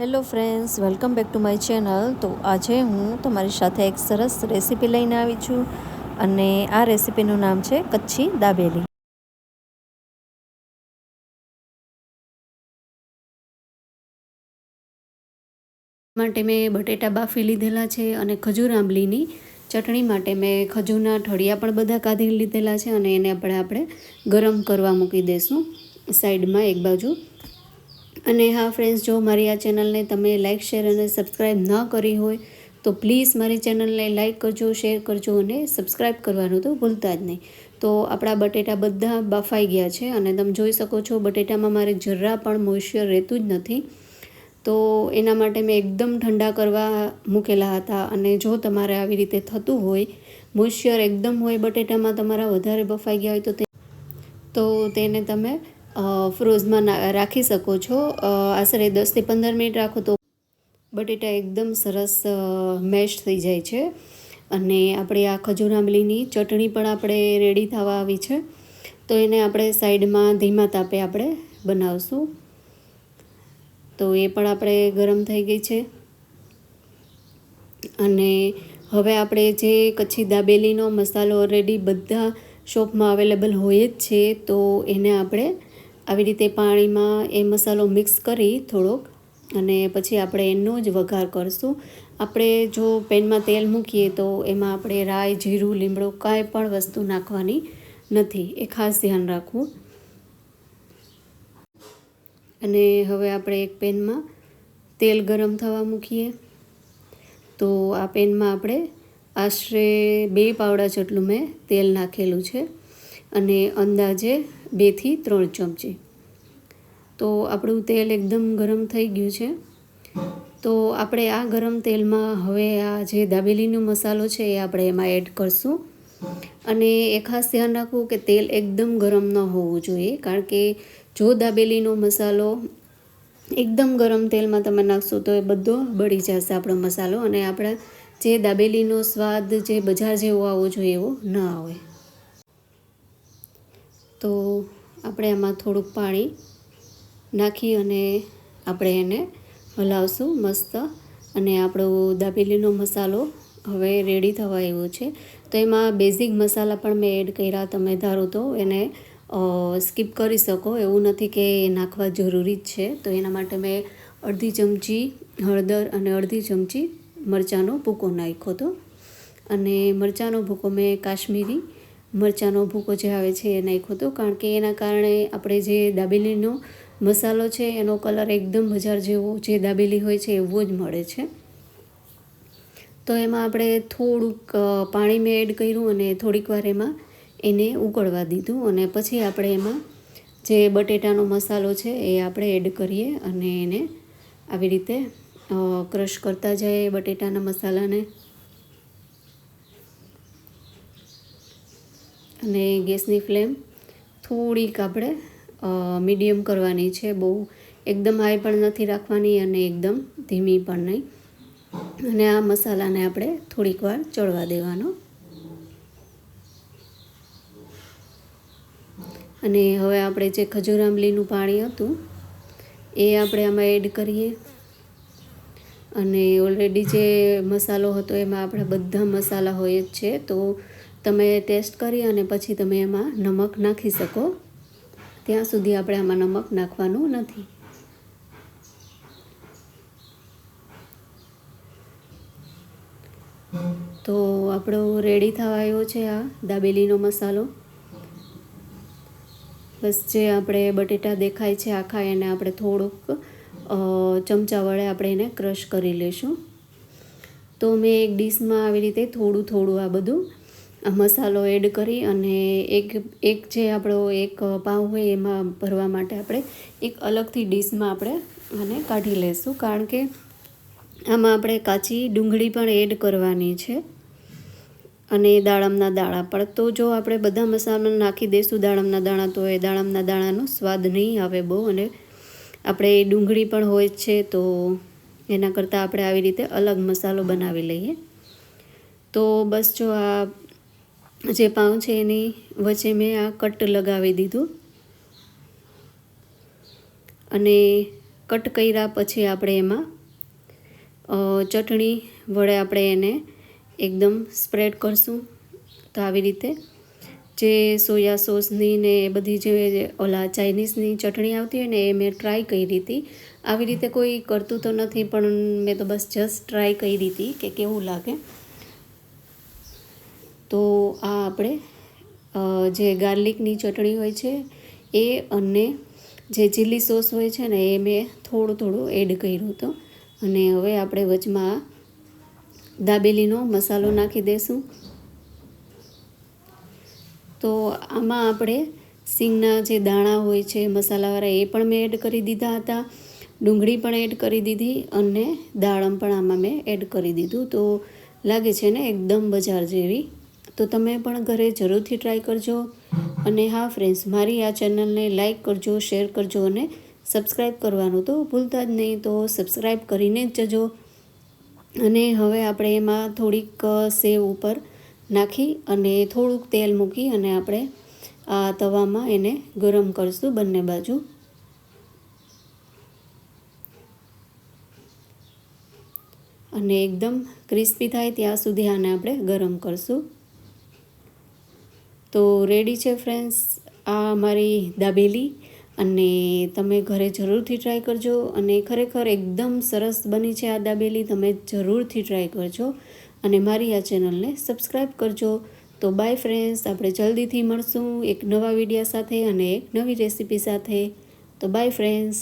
Hello friends, welcome back to my channel. તો આજે હું તમારી સાથે એક સરસ રેસીપી લઈને આવી છું અને આ રેસીપીનું નામ છે કચ્છી દાબેલી. માટે મેં બટેટા બાફી લીધેલા છે અને ખજૂર આંબલીની ચટણી માટે મેં ખજૂરના ઠળિયા પણ બધા કાઢી લીધેલા છે અને એને આપણે આપણે ગરમ કરવા મૂકી દઈશું સાઈડમાં એક બાજુ અને હા ફ્રેન્ડ્સ જો મારી આ ચેનલને તમે લાઇક શેર અને સબસ્ક્રાઈબ ન કરી હોય, તો પ્લીઝ મારી ચેનલને લાઇક કરજો શેર કરજો અને સબસ્ક્રાઈબ કરવાનું તો ભૂલતા જ નહીં. તો આપણા બટેટા બધા બફાઈ ગયા છે અને તમે જોઈ શકો છો, બટેટામાં મારે જરા પણ મોઇશ્ચર રહેતું જ નથી. તો એના માટે મેં એકદમ ઠંડા કરવા મૂકેલા હતા અને જો તમારે આવી રીતે થતું હોય મોઇશ્ચર એકદમ હોય, બટેટામાં તમારા વધારે બફાઈ ગયા હોય તો તે તો તેને તમે ફ્રોઝમાં રાખી શકો છો. આશરે દસથી પંદર મિનિટ રાખો તો બટેટા એકદમ સરસ મેશ થઈ જાય છે. અને આપણે આ ખજૂર આંબલીની ચટણી પણ આપણે રેડી થવા આવી છે. તો એને આપણે સાઈડમાં ધીમા તાપે આપણે બનાવશું. તો એ પણ આપણે ગરમ થઈ ગઈ છે. અને હવે આપણે જે કચ્છી દાબેલીનો મસાલો ઓલરેડી બધા શોપમાં અવેલેબલ હોય જ છે, તો એને આપણે આવી રીતે પાણીમાં એ મસાલો મિક્સ કરી થોડોક અને પછી આપણે એનો જ વઘાર કરશું. આપણે જો પેનમાં તેલ મૂકીએ તો એમાં આપણે રાઈ, જીરું, લીમડો કાંઈ પણ વસ્તુ નાખવાની નથી. એ ખાસ ધ્યાન રાખવું. અને હવે આપણે એક પેનમાં તેલ ગરમ થવા મૂકીએ. તો આ પેનમાં આપણે આશરે બે પાવડા જેટલું મેં તેલ નાખેલું છે. અને અંદાજે બેથી ત્રણ ચમચી. તો આપણું તેલ એકદમ ગરમ થઈ ગયું છે. તો આપણે આ ગરમ તેલમાં હવે આ જે દાબેલીનો મસાલો છે એ આપણે એમાં એડ કરશું. અને એ ખાસ ધ્યાન રાખવું કે તેલ એકદમ ગરમ ન હોવું જોઈએ, કારણ કે જો દાબેલીનો મસાલો એકદમ ગરમ તેલમાં તમે નાખશો તો એ બધો બળી જશે આપણો મસાલો અને આપણા જે દાબેલીનો સ્વાદ જે બજાર જેવો આવવો જોઈએ એવો ન આવે. તો આપણે આમાં થોડુંક પાણી નાખી અને આપણે એને હલાવશું મસ્ત. અને આપણો દાબેલીનો મસાલો હવે રેડી થવા એવો છે. તો એમાં બેઝિક મસાલા પણ મેં એડ કર્યા. તમે ધારો તો એને સ્કીપ કરી શકો. એવું નથી કે નાખવા જરૂરી જ છે. તો એના માટે મેં અડધી ચમચી હળદર અને અડધી ચમચી મરચાંનો ભૂકો નાખ્યો હતો. અને મરચાંનો ભૂકો મેં કાશ્મીરી મરચાંનો ભૂકો જે આવે છે એ નાખ્યો હતો. કારણ કે એના કારણે આપણે જે દાબેલીનો મસાલો છે એનો કલર એકદમ બજાર જેવો જે દાબેલી હોય છે એવો જ મળે છે. તો એમાં આપણે થોડુંક પાણી મેં એડ કર્યું અને થોડીક વાર એમાં એને ઉકળવા દીધું અને પછી આપણે એમાં જે બટેટાનો મસાલો છે એ આપણે એડ કરીએ અને એને આવી રીતે ક્રશ કરતા જઈએ બટેટાના મસાલાને. અને ગેસની ફ્લેમ થોડીક આપણે મીડિયમ કરવાની છે. બહુ એકદમ હાઈ પણ નથી રાખવાની અને એકદમ ધીમી પણ નહીં. અને આ મસાલાને આપણે થોડીક વાર ચડવા દેવાનો. અને હવે આપણે જે ખજૂર આંબલીનું પાણી હતું, એ આપણે આમાં એડ કરીએ. અને ઓલરેડી જે મસાલો હતો, એમાં આપણે બધા મસાલા હોય જ છે. તો તમે ટેસ્ટ કરી અને પછી તમે એમાં નમક નાખી શકો. ત્યાં સુધી આપણે આમાં નમક નાખવાનું નથી. તો આપણો રેડી થવા આવ્યો છે આ દાબેલીનો મસાલો. બસ જે આપણે બટેટા દેખાય છે આખા એને આપણે થોડુંક ચમચા વડે આપણે એને ક્રશ કરી લઈશું. તો મેં એક ડીશમાં આવી રીતે થોડું થોડું આ બધું મસાલો એડ કરી અને એક એક જે આપણો એક પાઉં હોય એમાં ભરવા માટે આપણે એક અલગથી ડીશમાં આપણે આને કાઢી લઈશું કારણ કે આમાં આપણે કાચી ડુંગળી પણ એડ કરવાની છે અને દાડમના દાણા. પણ તો જો આપણે બધા મસાલા નાખી દઈશું દાડમના દાણા તો એ દાડમના દાણાનો સ્વાદ નહીં આવે બહુ. અને આપણે ડુંગળી પણ હોય છે તો એના કરતાં આપણે આવી રીતે અલગ મસાલો બનાવી લઈએ. તો બસ જો આ જે પાઉં છે એની વચ્ચે મેં આ કટ લગાવી દીધું. અને કટ કર્યા પછી આપણે એમાં ચટણી વડે આપણે એને એકદમ સ્પ્રેડ કરશું તો આવી રીતે. જે સોયા સોસની ને એ બધી જે ઓલા ચાઇનીઝની ચટણી આવતી હોય ને એ મેં ટ્રાય કરી હતી. આવી રીતે કોઈ કરતું તો નથી, પણ મેં તો બસ જસ્ટ ટ્રાય કરી હતી કે કેવું લાગે. તો આ આપણે જે ગાર્લિકની ચટણી હોય છે, એ અને જે ચીલી સોસ હોય છે ને, એ મેં થોડું થોડું એડ કર્યું હતું. અને હવે આપણે વચમાં દાબેલીનો મસાલો નાખી દઈશું તો આમાં આપણે સિંગના જે દાણા હોય છે, મસાલાવાળા, એ પણ મેં એડ કરી દીધા હતા. ડુંગળી પણ એડ કરી દીધી અને દાળમ પણ આમાં મેં એડ કરી દીધું. તો લાગે છે ને, એકદમ બજાર જેવી તો તમે પણ ઘરે જરૂરથી ટ્રાય કરજો. અને હા ફ્રેન્ડ્સ મારી આ ચેનલને લાઇક કરજો શેર કરજો અને સબસ્ક્રાઈબ કરવાનું તો ભૂલતા જ નહીં. તો સબસ્ક્રાઈબ કરીને જ જજો. અને હવે આપણે એમાં થોડીક સેવ ઉપર નાખી અને થોડુંક તેલ મૂકી અને આપણે આ તવામાં એને ગરમ કરીશું બંને બાજુ. અને એકદમ ક્રિસ્પી થાય ત્યાં સુધી આને આપણે ગરમ કરશું. તો રેડી છે ફ્રેન્ડ્સ, આ મારી દાબેલી અને તમે ઘરે જરૂરથી ટ્રાય કરજો અને ખરેખર એકદમ સરસ બની છે આ દાબેલી, તમે જરૂરથી ટ્રાય કરજો અને મારી આ ચેનલને સબસ્ક્રાઈબ કરજો. તો બાય ફ્રેન્ડ્સ આપણે જલ્દીથી મળશું એક નવા વિડીયા સાથે અને એક નવી રેસીપી સાથે. તો બાય ફ્રેન્ડ્સ